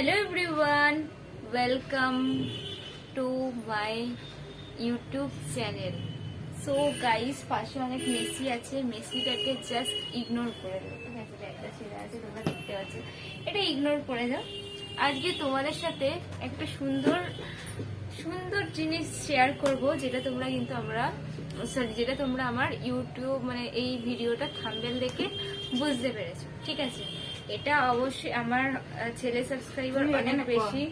Hello everyone welcome to my YouTube channel so guys পাশে অনেক Messi আছে। মেসিটাকে just ignore করে দেবো। ঠিক আছে আছে, তোমরা দেখতে পাচ্ছ। এটা ইগনোর করে দাও। আজকে তোমাদের সাথে একটা সুন্দর সুন্দর জিনিস শেয়ার করব, যেটা তোমরা কিন্তু আমরা সরি যেটা তোমরা আমার ইউটিউব মানে এই ভিডিওটা থাম্বেল দেখে বুঝতে পেরেছ। ঠিক আছে? এটা অবশ্যই আমার ছেলে সাবস্ক্রাইবার অনেক বেশি।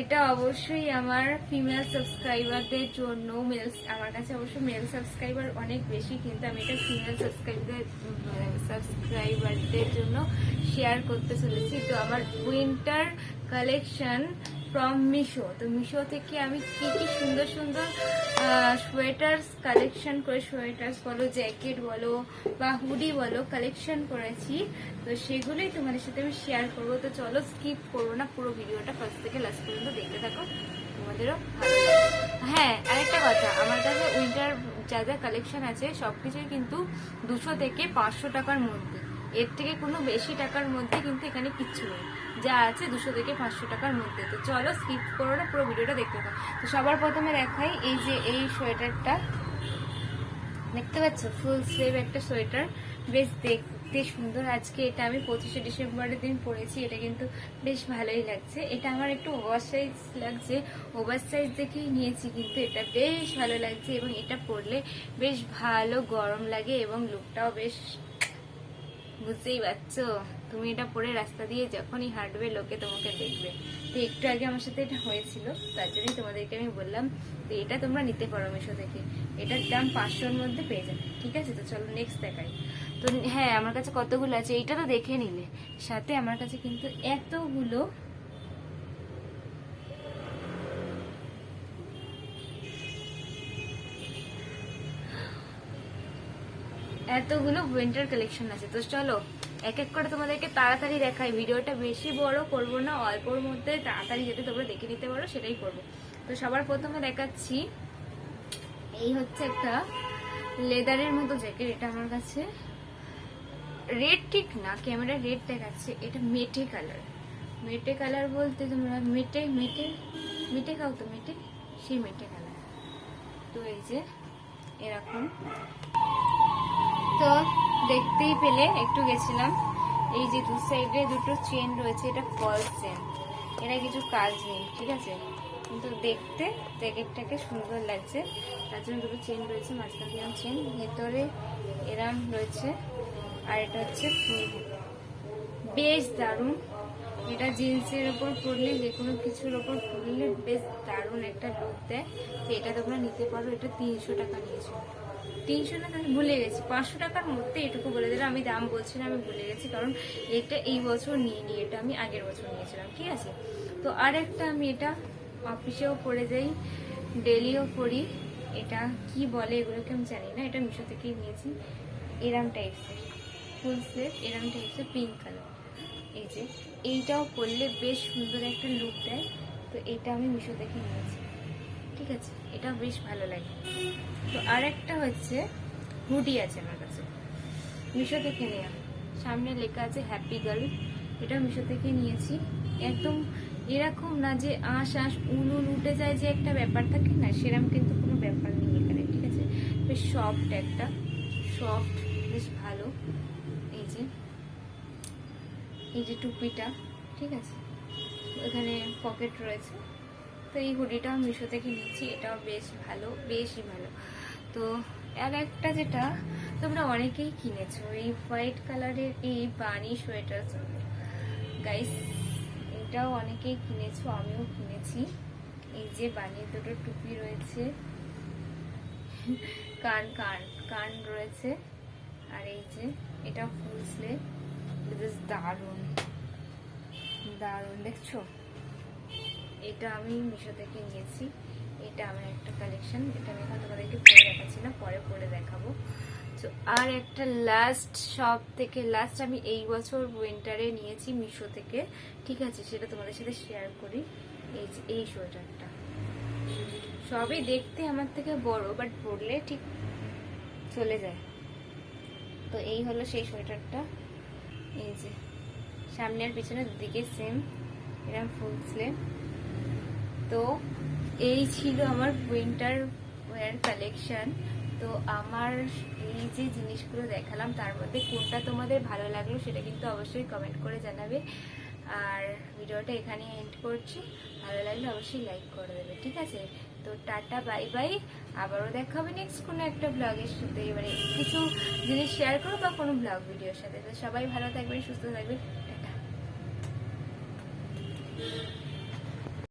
এটা অবশ্যই আমার ফিমেল সাবস্ক্রাইবারদের জন্য মেল আমার কাছে অবশ্য মেল সাবস্ক্রাইবার অনেক বেশি কিন্তু আমি এটা ফিমেল সাবস্ক্রাইবার সাবস্ক্রাইবারদের জন্য শেয়ার করতে চলেছি। তো আমার উইন্টার কালেকশন ফ্রম মিশো তো মিশো থেকে আমি কি কি সুন্দর সুন্দর সোয়েটার্স কালেকশন করে সোয়েটার্স বলো জ্যাকেট বলো বা হুডি বলো কালেকশন করেছি। তো সেগুলোই তোমাদের সাথে আমি শেয়ার করব। তো চলো স্কিপ করব না, পুরো ভিডিওটা ফার্স্ট থেকে লাস্ট পর্যন্ত দেখতে থাকো। তোমাদেরও। হ্যাঁ আরেকটা কথা, আমার কাছে উইন্টার যা যা কালেকশন আছে সব কিছুই কিন্তু দুশো থেকে পাঁচশো টাকার মধ্যে। এর থেকে কোনো বেশি টাকার মধ্যে কিন্তু এখানে কিচ্ছু নেই। যা আছে দুশো থেকে পাঁচশো টাকার মধ্যে। তো চলো স্কিপ করো না, পুরো ভিডিওটা দেখতে থাকো। তো সবার প্রথমে দেখাই এই যে এই সোয়েটারটা। দেখতে পাচ্ছ? ফুল স্লিভ একটা সোয়েটার। বেশ দেখতে সুন্দর। আজকে এটা আমি পঁচিশে ডিসেম্বরের দিন পরেছি। এটা কিন্তু বেশ ভালোই লাগছে। এটা আমার একটু ওভার সাইজ লাগছে। ওভার সাইজ দেখেই নিয়েছি কিন্তু এটা বেশ ভালো লাগছে এবং এটা পরলে বেশ ভালো গরম লাগে এবং লুকটাও বেশ বুঝতেই পারছ? তুমি এটা পরে রাস্তা দিয়ে যখনই হাঁটবে, লোকে তোমাকে দেখবে। তো একটু আগে আমার সাথে এটা হয়েছিল, তার জন্যই তোমাদেরকে আমি বললাম, তো এটা তোমরা নিতে পারো মিশো থেকে। এটার দাম পাঁচশোর মধ্যে পেয়ে যাবে, ঠিক আছে? তো চলো নেক্সট দেখাই। তো হ্যাঁ আমার কাছে কতগুলো আছে? এইটা তো দেখে নিলে। সাথে আমার কাছে কিন্তু এতগুলো এতগুলো উইন্টার কালেকশন আছে। তো চলো এক এক করে তোমাদেরকে তাড়াতাড়ি দেখাই। ভিডিওটা বেশি বড় করব না, অল্পর মধ্যে তাড়াতাড়ি যেতে তোমরা দেখে নিতে পারো, সেটাই করব। তো সবার প্রথমে দেখাচ্ছি, এই হচ্ছে একটা লেদারের মতো জ্যাকেট এটা আমার কাছে। রেড ঠিক না ক্যামেরা রেড দেখাচ্ছে, এটা মেটে কালার মেটে কালার বলতে তোমরা মেটে মেটে মেটে খাও তো মেটে সেই মেটে কালার তো এই যে, এরকম। তো দেখতেই পেলে, একটু গেছিলাম। এই যে দু সাইডে দুটো চেন রয়েছে, এটা ফলস চেন এটা কিছু কাজ নেই, ঠিক আছে? কিন্তু দেখতে জ্যাকেটটাকে সুন্দর লাগছে। তার জন্য দুটো চেন রয়েছে, মাঝখান দিয়ে চেন ভেতরে এরাম রয়েছে, আর এটা হচ্ছে ফুল বেশ দারুণ। এটা জিন্সের ওপর পরলে যে কোনো কিছুর ওপর পরলে বেশ দারুণ একটা লুক দেয়। তো এটা তোমরা নিতে পারো, এটা তিনশো টাকা নিয়েছো। তিনশো টাকা আমি ভুলে গেছি। পাঁচশো টাকার মধ্যে এটুকু বলে দিলে আমি দাম বলছি না, আমি ভুলে গেছি। কারণ এটা এই বছর নিয়ে নি এটা আমি আগের বছর নিয়েছিলাম, ঠিক আছে? তো আর একটা আমি এটা অফিসেও পরে যাই ডেলিও পরি এটা কি বলে এগুলোকে আমি জানি না, এটা মিশো থেকেই নিয়েছি। এরাম টাইপসের ফুল স্লিভ এরাম টাইপসের পিঙ্ক কালার এই যে, এইটাও পরলে বেশ সুন্দর একটা লুক দেয়। তো এটা আমি মিশো থেকে নিয়েছি। ঠিক আছে এটা বেশ ভালো লাগে। তো আর একটা হচ্ছে হুডি আছে আমার কাছে। মিশো থেকে নেওয়া সামনে লেখা আছে হ্যাপি গার্ল এটা মিশো থেকে নিয়েছি। একদম এরকম না যে আঁশ আঁশ উন উন উঠে যায় যে একটা ব্যাপার থাকে না সেরকম কিন্তু কোনো ব্যাপার নেই এখানে, ঠিক আছে? বেশ সফট একটা সফট বেশ ভালো। এই যে এই যে টুপিটা, ঠিক আছে? এখানে পকেট রয়েছে। তো এই হুডিটাও মিশো থেকে নিচ্ছি, এটাও বেশ ভালো, বেশই ভালো। তো আর একটা যেটা তোমরা অনেকেই কিনেছো, এই হোয়াইট কালারের এই বানি সোয়েটার গাইস, এটাও অনেকেই কিনেছো, আমিও কিনেছি। এই যে বানির দুটো টুপি রয়েছে, কান কান কান রয়েছে, আর এই যে এটা ফুল স্লেভ বেশ দারুণ দারুণ, দেখছ? এটা আমি মিশো থেকে নিয়েছি। এটা আমার একটা কালেকশন এটা আমি এখন তোমাদেরকে পরে দেখাচ্ছি না, পরে পরে দেখাবো। তো আর একটা লাস্ট সব থেকে লাস্ট আমি এই বছর উইন্টারে নিয়েছি মিশো থেকে। ঠিক আছে, সেটা তোমাদের সাথে শেয়ার করি। এই যে, এই সোয়েটারটা। সবই দেখতে আমার থেকে বড় বাট পরলে ঠিক চলে যায়। তো এই হলো সেই সোয়েটারটা। এই যে সামনে আর পিছনের দিকে সেম এরকম ফুল স্লিভ তো এই ছিল আমার উইন্টার ওয়্যার কালেকশন তো আমার এই যে জিনিসগুলো দেখালাম, তার মধ্যে কোনটা তোমাদের ভালো লাগল সেটা কিন্তু অবশ্যই কমেন্ট করে জানাবে। আর ভিডিওটা এখানে এন্ড করছি। ভালো লাগলে অবশ্যই লাইক করে দেবে, ঠিক আছে? তো টাটা বাই বাই আবারও দেখা হবে নেক্সট কোনো একটা ব্লগের সাথে। এবারে কিছু জিনিস শেয়ার করো বা কোনো ব্লগ ভিডিওর সাথে। তো সবাই ভালো থাকবেন, সুস্থ থাকবেন।